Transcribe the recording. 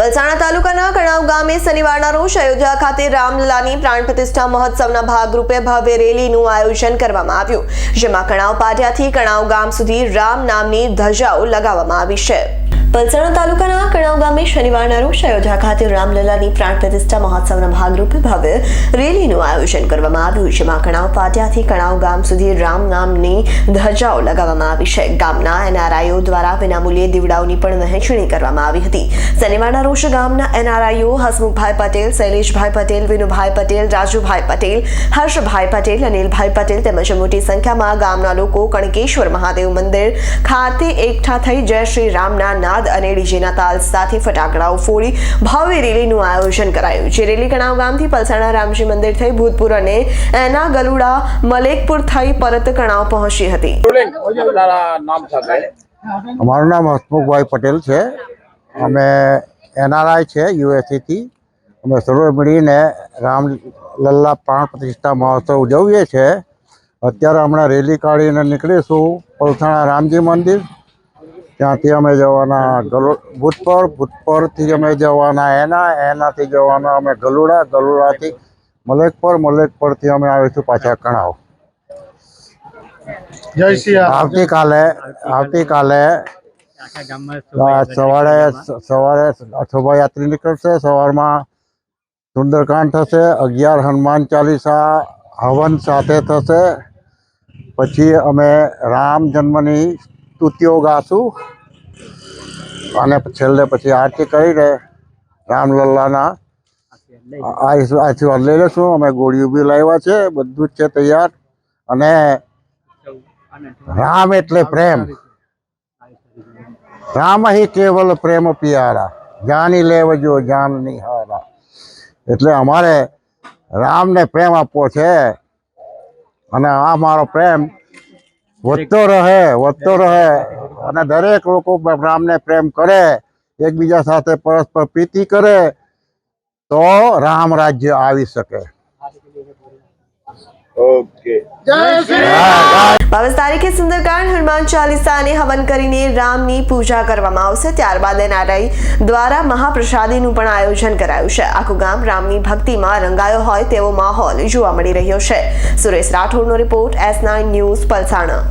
પલસાણા તાલુકાના કણાવ ગામે શનિવારના રોજ અયોધ્યા ખાતે રામલલાની પ્રાણ પ્રતિષ્ઠા મહોત્સવના ભાગરૂપે ભવ્ય રેલીનું આયોજન કરવામાં આવ્યું, જેમાં કણાવ પાટિયાથી કણાવ ગામ સુધી રામ નામની ધજાઓ લગાવવામાં આવી છે. પલસાણા તાલુકાના કણાવ ગામે શનિવારના રોજ અયોધ્યા ખાતે રામલલાની પ્રાણ પ્રતિષ્ઠા મહોત્સવના ભાગરૂપે ભવ્ય રેલીનું આયોજન કરવામાં આવ્યું જેમાં કણાવ પાટિયાથી કણાવ ગામ સુધી રામ નામની ધજાઓ લગાવવામાં આવી છે. ગામના એનઆરઆઈઓ દ્વારા વિનામૂલ્યે દીવડાઓની પણ વહેંચણી કરવામાં આવી હતી. શનિવારના રોજ ગામના એનઆરઆઈઓ હસમુખભાઈ પટેલ, શૈલેષભાઈ પટેલ, વિનુભાઈ પટેલ, રાજુભાઈ પટેલ, હર્ષભાઈ પટેલ, અનિલભાઈ પટેલ તેમજ મોટી સંખ્યામાં ગામના લોકો કણકેશ્વર મહાદેવ મંદિર ખાતે એકઠા થઈ જય શ્રી રામના નાદ અને ડીજેના તાલ સાથે ફટાકડાઓ ફોડી ભવ્ય રેલીનું આયોજન કરાયું, જે રેલી કણાવ ગામથી પલસાણા રામજી મંદિર થઈ ભૂતપુર અને એના ગલુડા મલેકપુર થઈ પરત કણાવ પહોંચી હતી. અમારું નામ હસમુખભાઈ પટેલ છે. અમે એનઆરઆઈ છે યુએસએથી અમે સર્વે મળીને રામ લલ્લા પ્રાણ પ્રતિષ્ઠા મહોત્સવ ઉજવીએ છીએ. અત્યારે હમણાં રેલી કાઢીને નીકળીશું પલસાણા રામજી મંદિર. ત્યાંથી અમે જવાના ગલો ભૂતપર ભૂતપરથી અમે જવાના એના એનાથી જવાના અમે ગલુડા ગલુડાથી મલેકપર મલેકપરથી અમે આવીશું પાછા કણાવ. જય શ્રી રામ. આવતીકાલે આવતીકાલે આ સવારે સવારે શોભાયાત્રી નીકળશે સવારમાં સુંદરકાંડ થશે અગિયાર હનુમાન ચાલીસા હવન સાથે થશે પછી અમે રામ જન્મની સ્તુતિઓ ગાશું અને છેલ્લે પછી આરતી કરીને રામલલ્લાના આશીર્વાદ લઈ લઈશું. અમે ગોળીઓ બી લાવ્યા છે. બધું જ છે તૈયાર. અને રામ એટલે પ્રેમ. રામ હિ કેવલ પ્રેમ પિયારા. જાની લેવજો જાન નિહારા. એટલે અમારે રામને પ્રેમ આપવો છે. અને આ મારો પ્રેમ વધતો રહે વધતો રહે અને દરેક લોકો રામને પ્રેમ કરે એકબીજા સાથે પરસ્પર પ્રીતિ કરે તો રામ રાજ્ય આવી શકે. બાવીસ તારીખે સુંદરકાંડ હનુમાન ચાલીસા અને હવન કરીને રામની પૂજા કરવામાં આવશે. ત્યારબાદ એનઆરઆઈ દ્વારા મહાપ્રસાદીનું પણ આયોજન કરાયું છે. આખું ગામ રામની ભક્તિમાં રંગાયો હોય તેવો માહોલ જોવા મળી રહ્યો છે. Suresh રાઠોડનો report S nine news Palsana.